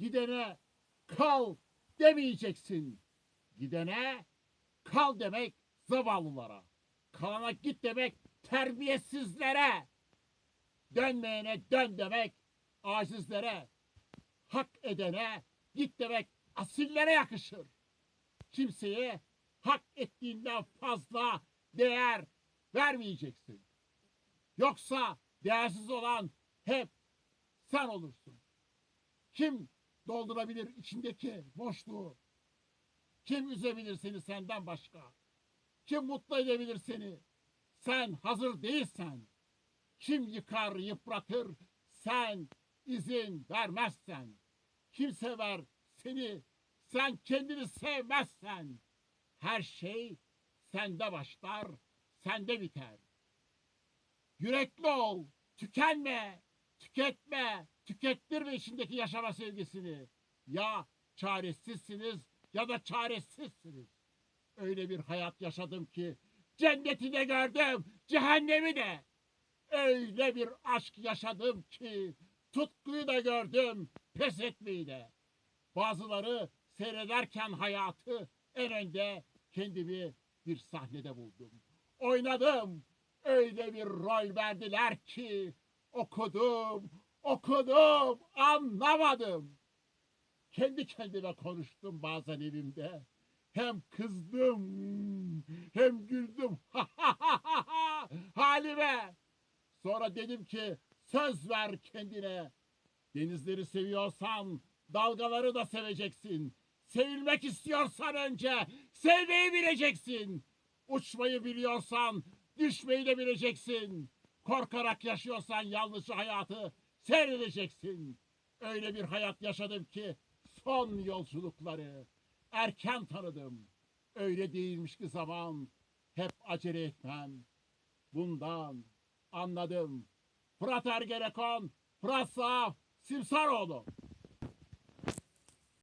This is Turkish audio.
Gidene kal demeyeceksin. Gidene kal demek zavallılara. Kalana git demek terbiyesizlere. Dönmeyene dön demek acizlere. Hak edene git demek asillere yakışır. Kimseye hak ettiğinden fazla değer vermeyeceksin. Yoksa değersiz olan hep sen olursun. Kim doldurabilir içindeki boşluğu? Kim üzebilir seni senden başka? Kim mutlu edebilir seni? Sen hazır değilsen. Kim yıkar, yıpratır, sen izin vermezsen. Kim sever seni, sen kendini sevmezsen. Her şey sende başlar, sende biter. Yürekli ol, tükenme, tüketme, tükettirme içindeki yaşama sevgisini. Ya çaresizsiniz ya da çaresizsiniz. Öyle bir hayat yaşadım ki cenneti de gördüm, cehennemi de. Öyle bir aşk yaşadım ki tutkuyu da gördüm, pes etmeyi de. Bazıları seyrederken hayatı en önde kendimi bir sahnede buldum. Oynadım, öyle bir rol verdiler ki okudum, okudum, anlamadım. Kendi kendime konuştum bazen evimde. Hem kızdım, hem güldüm. Halime. Sonra dedim ki söz ver kendine. Denizleri seviyorsan dalgaları da seveceksin. Sevilmek istiyorsan önce sevmeyi bileceksin. Uçmayı biliyorsan düşmeyi de bileceksin. Korkarak yaşıyorsan yanlış hayatı seyredeceksin. Öyle bir hayat yaşadım ki son yolculukları erken tanıdım. Öyle değilmiş ki zaman hep acele etmem. Bundan anladım. Fırat Ergenekon, Fırat Sağ, Simsaroğlu.